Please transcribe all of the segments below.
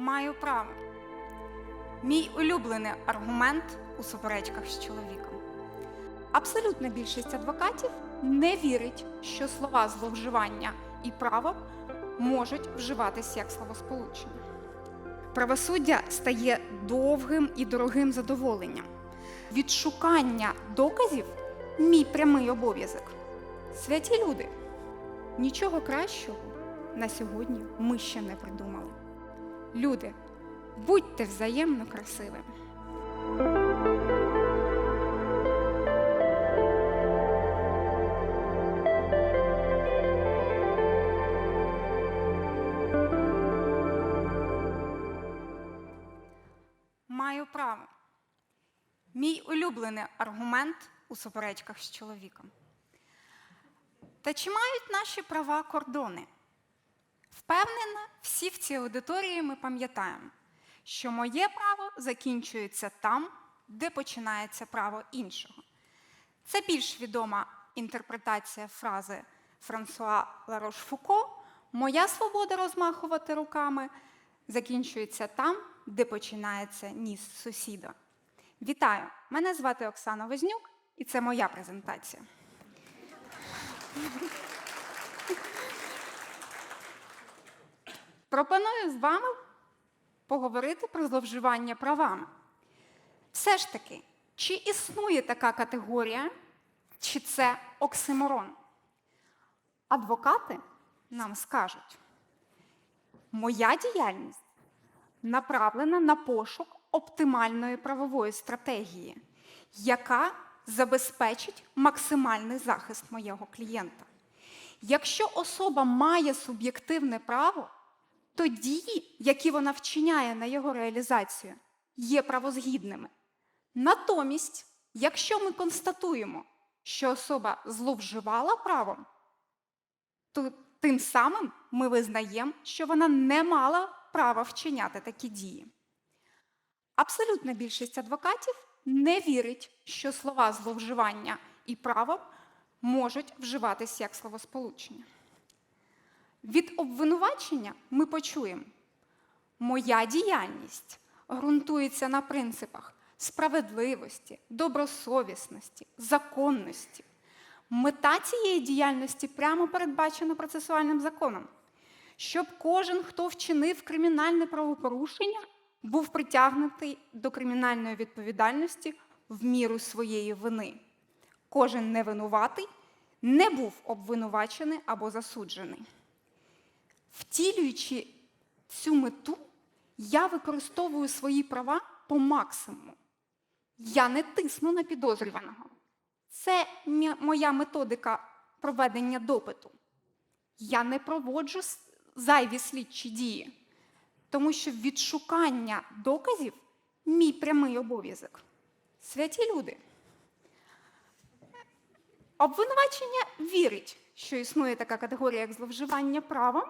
Маю право. Мій улюблений аргумент у суперечках з чоловіком. Абсолютна більшість адвокатів не вірить, що слова зловживання і право можуть вживатись як словосполучення. Правосуддя стає довгим і дорогим задоволенням. Відшукання доказів мій прямий обов'язок. Святі люди, нічого кращого на сьогодні ми ще не придумали. Люди, будьте взаємно красивими. Маю право. Мій улюблений аргумент у суперечках з чоловіком. Та чи мають наші права кордони? Впевнена, всі в цій аудиторії ми пам'ятаємо, що моє право закінчується там, де починається право іншого. Це більш відома інтерпретація фрази Франсуа Ларош-Фуко Моя свобода розмахувати руками закінчується там, де починається ніс сусіда. Вітаю! Мене звати Оксана Вознюк, і це моя презентація. Пропоную з вами поговорити про зловживання правами. Все ж таки, чи існує така категорія, чи це оксиморон? Адвокати нам скажуть, моя діяльність направлена на пошук оптимальної правової стратегії, яка забезпечить максимальний захист моєго клієнта. Якщо особа має суб'єктивне право, то дії, які вона вчиняє на його реалізацію, є правозгідними. Натомість, якщо ми констатуємо, що особа зловживала правом, то тим самим ми визнаємо, що вона не мала права вчиняти такі дії. Абсолютна більшість адвокатів не вірить, що слова зловживання і право можуть вживатися як словосполучення. Від обвинувачення ми почуємо, моя діяльність ґрунтується на принципах справедливості, добросовісності, законності. Мета цієї діяльності прямо передбачена процесуальним законом, щоб кожен, хто вчинив кримінальне правопорушення, був притягнутий до кримінальної відповідальності в міру своєї вини. Кожен невинуватий не був обвинувачений або засуджений. Втілюючи цю мету, я використовую свої права по максимуму. Я не тисну на підозрюваного. Це моя методика проведення допиту. Я не проводжу зайві слідчі дії, тому що відшукання доказів мій прямий обов'язок. Святі люди. Обвинувачення вірить, що існує така категорія, як зловживання правом,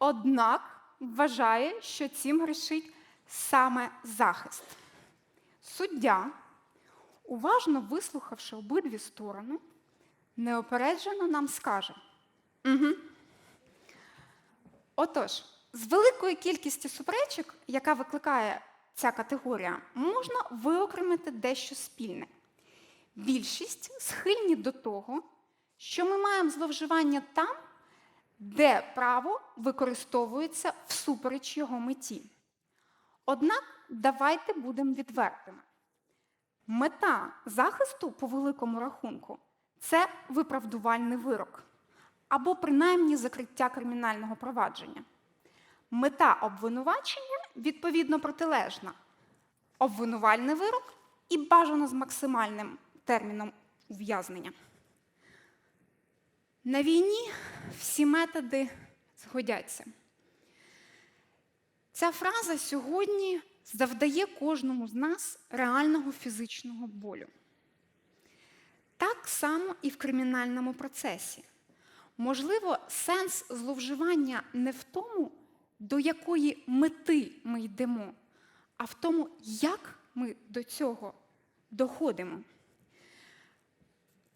однак вважає, що цим грішить саме захист. Суддя, уважно вислухавши обидві сторони, неопереджено нам скаже. Угу. Отож, з великої кількості суперечок, яка викликає ця категорія, можна виокремити дещо спільне. Більшість схильні до того, що ми маємо зловживання там, де право використовується всупереч його меті. Однак давайте будемо відвертими. Мета захисту по великому рахунку це виправдувальний вирок або принаймні закриття кримінального провадження. Мета обвинувачення відповідно протилежна. Обвинувальний вирок і бажано з максимальним терміном ув'язнення. На війні всі методи згодяться. Ця фраза сьогодні завдає кожному з нас реального фізичного болю. Так само і в кримінальному процесі. Можливо, сенс зловживання не в тому, до якої мети ми йдемо, а в тому, як ми до цього доходимо.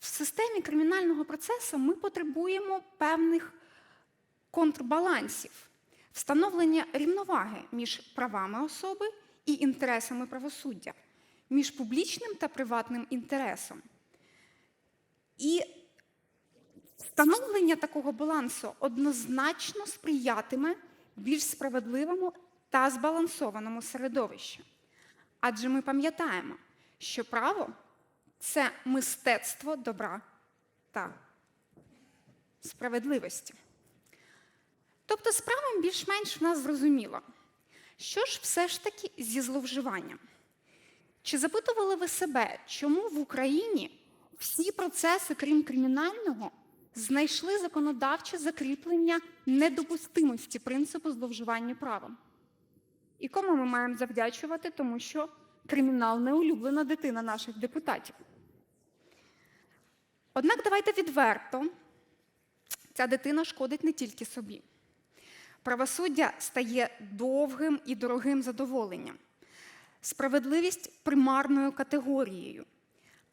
В системі кримінального процесу ми потребуємо певних контрбалансів. встановлення рівноваги між правами особи і інтересами правосуддя, між публічним та приватним інтересом. І встановлення такого балансу однозначно сприятиме більш справедливому та збалансованому середовищу. Адже ми пам'ятаємо, що право це мистецтво добра та справедливості. Тобто з правом більш-менш в нас зрозуміло, що ж все ж таки зі зловживанням. Чи запитували ви себе, чому в Україні всі процеси, крім кримінального, знайшли законодавче закріплення недопустимості принципу зловживання правом? І кому ми маємо завдячувати, тому що кримінал не улюблена дитина наших депутатів. Однак давайте відверто, ця дитина шкодить не тільки собі. Правосуддя стає довгим і дорогим задоволенням, справедливість примарною категорією,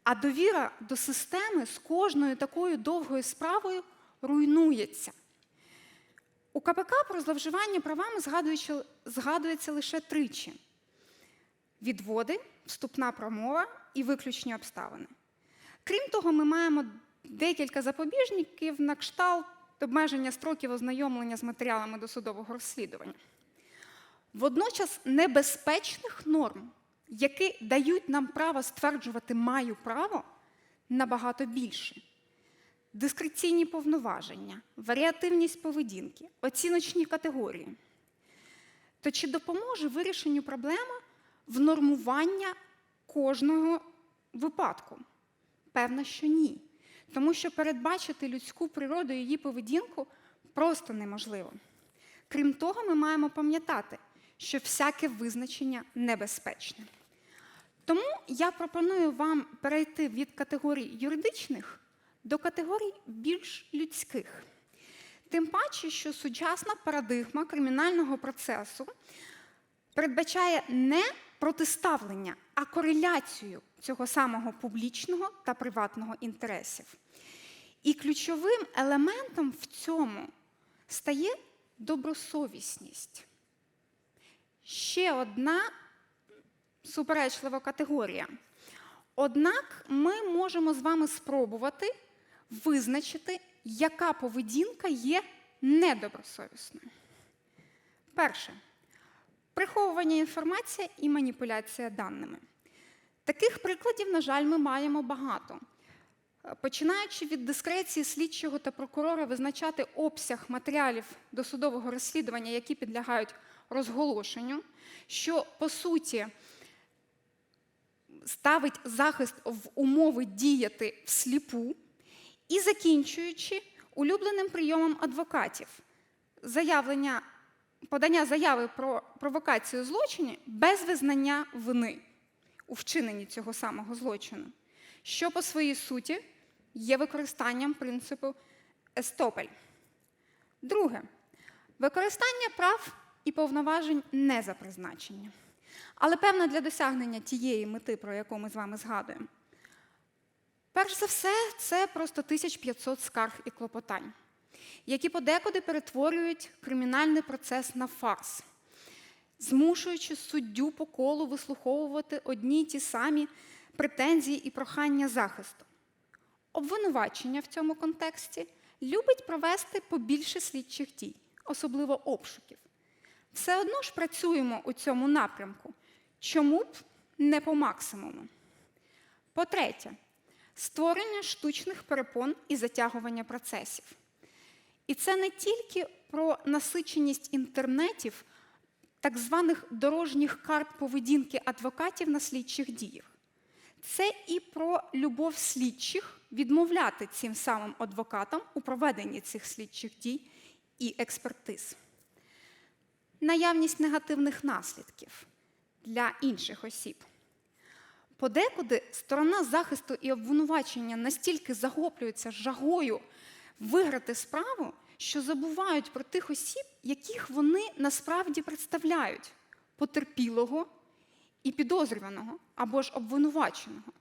а довіра до системи з кожною такою довгою справою руйнується. У КПК про зловживання правами згадується лише тричі: відводи, вступна промова і виключні обставини. Крім того, ми маємо декілька запобіжників на кшталт обмеження строків ознайомлення з матеріалами досудового розслідування. Водночас небезпечних норм, які дають нам право стверджувати маю право, набагато більше. Дискреційні повноваження, варіативність поведінки, оціночні категорії. То чи допоможе вирішенню проблеми внормування кожного випадку? Певно, що ні. Тому що передбачити людську природу і її поведінку просто неможливо. Крім того, ми маємо пам'ятати, що всяке визначення небезпечне. Тому я пропоную вам перейти від категорій юридичних до категорій більш людських. Тим паче, що сучасна парадигма кримінального процесу передбачає не протиставлення, а кореляцію цього самого публічного та приватного інтересів. І ключовим елементом в цьому стає добросовісність. Ще одна суперечлива категорія. Однак ми можемо з вами спробувати визначити, яка поведінка є недобросовісною. Перше приховування інформації і маніпуляція даними. Таких прикладів, на жаль, ми маємо багато. Починаючи від дискреції слідчого та прокурора визначати обсяг матеріалів досудового розслідування, які підлягають розголошенню, що по суті ставить захист в умови діяти всліпу, і закінчуючи улюбленим прийомом адвокатів заявлення, подання заяви про провокацію злочину без визнання вини у вчиненні цього самого злочину, що по своїй суті є використанням принципу естопель. Друге, використання прав і повноважень не за призначенням. Але певно для досягнення тієї мети, про яку ми з вами згадуємо. Перш за все, це просто 1500 скарг і клопотань, які подекуди перетворюють кримінальний процес на фарс, змушуючи суддю по колу вислуховувати одні й ті самі претензії і прохання захисту. Обвинувачення в цьому контексті любить провести побільше слідчих дій, особливо обшуків. Все одно ж працюємо у цьому напрямку. Чому б не по максимуму? По-третє, створення штучних перепон і затягування процесів. І це не тільки про насиченість інтернетів, так званих дорожніх карт поведінки адвокатів на слідчих діях. Це і про любов слідчих відмовляти цим самим адвокатам у проведенні цих слідчих дій і експертиз. Наявність негативних наслідків для інших осіб. Подекуди сторона захисту і обвинувачення настільки захоплюється жагою виграти справу, що забувають про тих осіб, яких вони насправді представляють потерпілого і підозрюваного або ж обвинуваченого.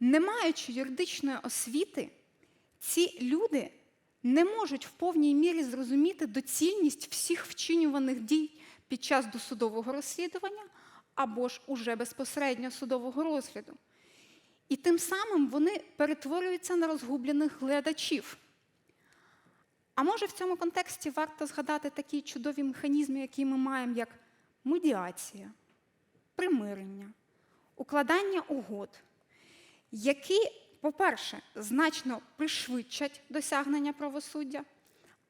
Не маючи юридичної освіти, ці люди не можуть в повній мірі зрозуміти доцільність всіх вчинюваних дій під час досудового розслідування або ж уже безпосередньо судового розгляду. І тим самим вони перетворюються на розгублених глядачів. А може в цьому контексті варто згадати такі чудові механізми, які ми маємо, як медіація, примирення, укладання угод, які, по-перше, значно пришвидшать досягнення правосуддя,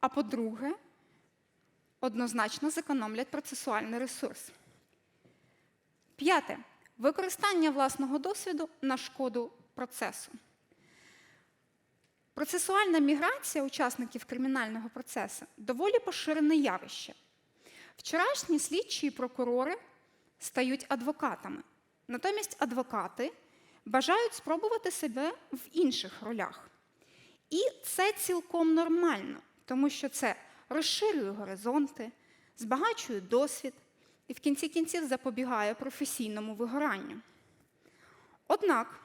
а по-друге, однозначно зекономлять процесуальний ресурс. П'яте використання власного досвіду на шкоду процесу. Процесуальна міграція учасників кримінального процесу доволі поширене явище. Вчорашні слідчі і прокурори стають адвокатами. Натомість адвокати бажають спробувати себе в інших ролях. І це цілком нормально, тому що це розширює горизонти, збагачує досвід і в кінці кінців запобігає професійному вигоранню. Однак,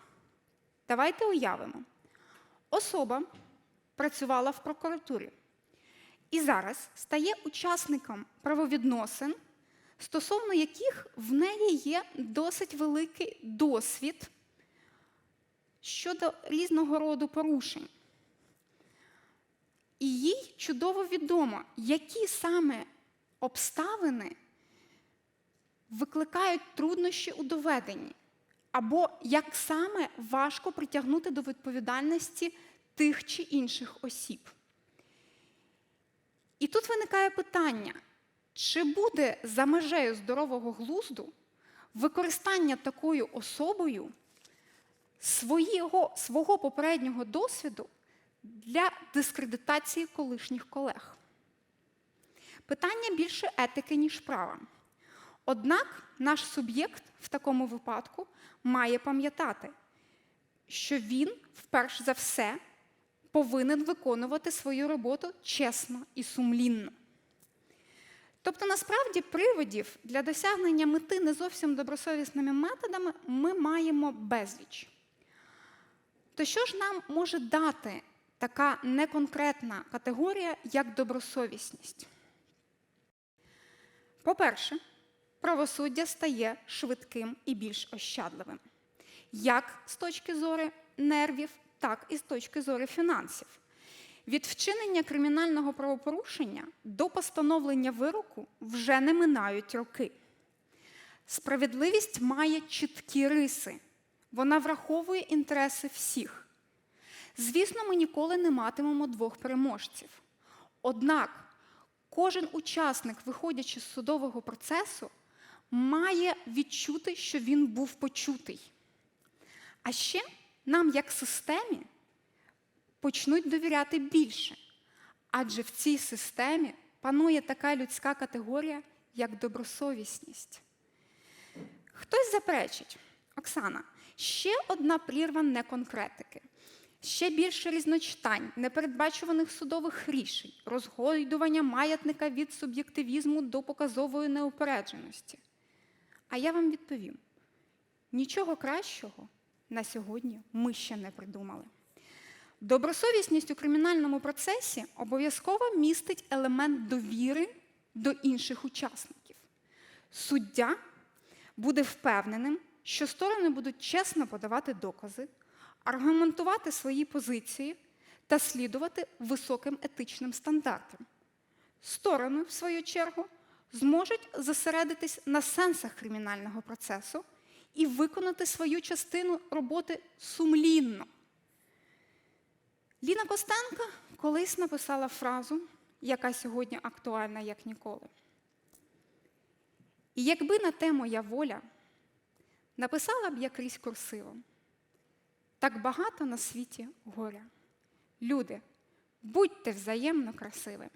давайте уявимо, особа працювала в прокуратурі і зараз стає учасником правовідносин, стосовно яких в неї є досить великий досвід щодо різного роду порушень. І їй чудово відомо, які саме обставини викликають труднощі у доведенні, або як саме важко притягнути до відповідальності тих чи інших осіб. І тут виникає питання, чи буде за межею здорового глузду використання такою особою свого, свого попереднього досвіду для дискредитації колишніх колег? Питання більше етики, ніж права. Однак наш суб'єкт в такому випадку має пам'ятати, що він, вперш за все, повинен виконувати свою роботу чесно і сумлінно. Тобто, насправді, приводів для досягнення мети не зовсім добросовісними методами ми маємо безліч. То що ж нам може дати така неконкретна категорія, як добросовісність? По-перше, правосуддя стає швидким і більш ощадливим, як з точки зору нервів, так і з точки зору фінансів. Від вчинення кримінального правопорушення до постановлення вироку вже не минають роки. Справедливість має чіткі риси, вона враховує інтереси всіх. Звісно, ми ніколи не матимемо двох переможців. Однак кожен учасник, виходячи з судового процесу, має відчути, що він був почутий. А ще нам, як системі, почнуть довіряти більше. Адже в цій системі панує така людська категорія, як добросовісність. Хтось заперечить, Оксана, ще одна прірва неконкретики, ще більше різночитань, непередбачуваних судових рішень, розгойдування маятника від суб'єктивізму до показової неупередженості. А я вам відповім: нічого кращого на сьогодні ми ще не придумали. Добросовісність у кримінальному процесі обов'язково містить елемент довіри до інших учасників. Суддя буде впевненим, що сторони будуть чесно подавати докази, аргументувати свої позиції та слідувати високим етичним стандартам. Сторони, в свою чергу, зможуть зосередитись на сенсах кримінального процесу і виконати свою частину роботи сумлінно. Ліна Костенка колись написала фразу, яка сьогодні актуальна як ніколи. І якби на те моя воля, написала б я крізь курсивом, так багато на світі горя. Люди, будьте взаємно красивими.